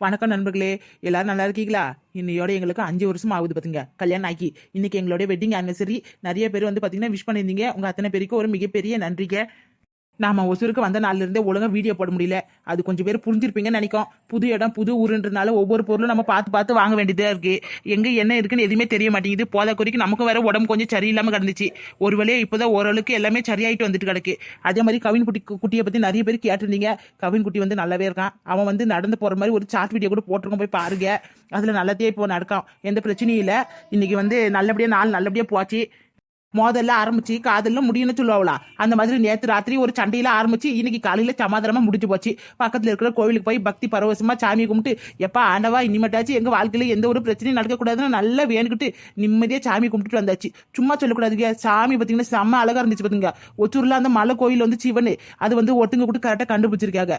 வணக்கம் நண்பர்களே எல்லாரும் நல்லா இருக்கீங்களா? இன்னையோட எங்களுக்கு அஞ்சு வருஷம் ஆகுது பாத்தீங்க. கல்யாணம் ஆக்கி இன்னைக்கு எங்களோட வெட்டிங் ஆனிவர்சரி நிறைய பேர் வந்து பாத்தீங்கன்னா விஷ் பண்ணியிருந்தீங்க. உங்க அத்தனை பேருக்கு ஒரு மிகப்பெரிய நன்றிங்க. நாம ஒசூருக்கு வந்த நாள்ல இருந்தே ஒழுங்கா வீடியோ போட முடியல. அது கொஞ்சம் பேர் புரிஞ்சிருப்பீங்கன்னு நினைக்கும். புது இடம் புது ஊருன்றனால ஒவ்வொரு பொருளும் நம்ம பார்த்து பார்த்து வாங்க வேண்டியதா இருக்கு. எங்க என்ன இருக்குன்னு எதுவுமே தெரிய மாட்டேங்குது. போத குறிக்கு நமக்கும் வேற உடம்பு கொஞ்சம் சரியில்லாம கிடந்துச்சு. ஒரு வழியா இப்போதான் ஓரளவுக்கு எல்லாமே சரியாயிட்டு வந்துட்டு கிடக்கு. அதே மாதிரி கவின் குட்டி குட்டியை பத்தி நிறைய பேர் கேட்டிருந்தீங்க. கவின் குட்டி வந்து நல்லாவே இருக்கான். அவன் வந்து நடந்து போற மாதிரி ஒரு சார்ட் வீடியோ கூட போட்டிருக்கோம் போய் பாருங்க. அதுல நல்லதே இப்போ நடக்கும் எந்த பிரச்சனையும் இல்லை. இன்னைக்கு வந்து நல்லபடியா நாள் நல்லபடியா போச்சு. மோதல்ல ஆரம்பிச்சு காதல்ல முடியும்னு சொல்லுவாங்களா அந்த மாதிரி நேற்று ராத்திரி ஒரு சண்டையில ஆரம்பிச்சு இன்னைக்கு காலையில சமாதானமா முடிஞ்சு போச்சு. பக்கத்துல இருக்கிற கோவிலுக்கு போய் பக்தி பரவசமா சாமி கும்பிட்டு எப்பா ஆண்டவா இனிமேட்டாச்சு எங்க வாழ்க்கையில எந்த ஒரு பிரச்சனையும் நடக்கக்கூடாதுன்னு நல்லா வேணுக்கிட்டு நிம்மதியா சாமி கும்பிட்டுட்டு வந்தாச்சு. சும்மா சொல்லக்கூடாதுங்க. சாமி பாத்தீங்கன்னா செம்ம அழகா இருந்துச்சு பாத்துங்க. ஒச்சூர்ல அந்த மலை கோயில் வந்து சிவன். அது வந்து ஒட்டுங்க கூட கரெக்டா கண்டுபிடிச்சிருக்காங்க.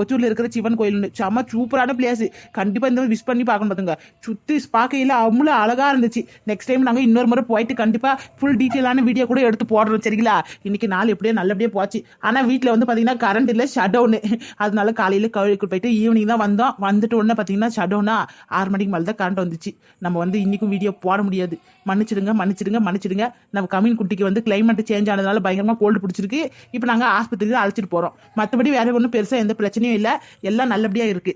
ஒச்சூர்ல இருக்கிற சிவன் கோயில் செம்ம சூப்பரான பிளேஸ் கண்டிப்பா இந்த விஷ் பண்ணி பார்க்கணும் பாத்துங்க. சுத்தி பார்க்கையில அவ்வளவு அழகா இருந்துச்சு. நெக்ஸ்ட் டைம் நாங்க இன்னொரு முறை போயிட்டு கண்டிப்பா ஃபுல் டீட்டெயிலான வீடியோ கூட எடுத்து போடுறோம் சரிங்களா? இன்னைக்கு நாள் எப்படியோ நல்லபடியா போச்சு. ஆனா வீட்டில் வந்து பாத்தீங்கன்னா கரண்ட் இல்ல ஷட் டவுன் அதனால காலையில கோவிலுக்கு போயிட்டு ஈவினிங் தான் வந்தோம். வந்துட்டு உடனே பாத்தீங்கன்னா ஷட் டவுனா ஆறு மணிக்கு மேலே தான் கரண்ட் வந்துச்சு. நம்ம வந்து இன்னைக்கும் வீடியோ போட முடியாது. மன்னிச்சிடுங்க மன்னிச்சிடுங்க மன்னிச்சிடுங்க. நம்ம கமின் குட்டிக்கு வந்து கிளைமேட் சேஞ்ச் ஆனதுனால பயங்கரமா கோல்டு பிடிச்சிருக்கு. இப்போ நாங்க ஆஸ்பத்திரிக்கு தான் அழைச்சிட்டு போறோம். மற்றபடி வேற ஒன்றும் பெருசா எந்த பிரச்சனையும் இல்லை. எல்லாம் நல்லபடியா இருக்கு.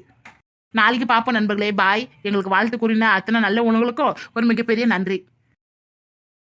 நாளைக்கு பார்ப்போம் நண்பர்களே. பாய் எங்களுக்கு வாழ்த்து கூறின அத்தனை நல்ல உணவுகளுக்கும் ஒரு மிகப்பெரிய நன்றி.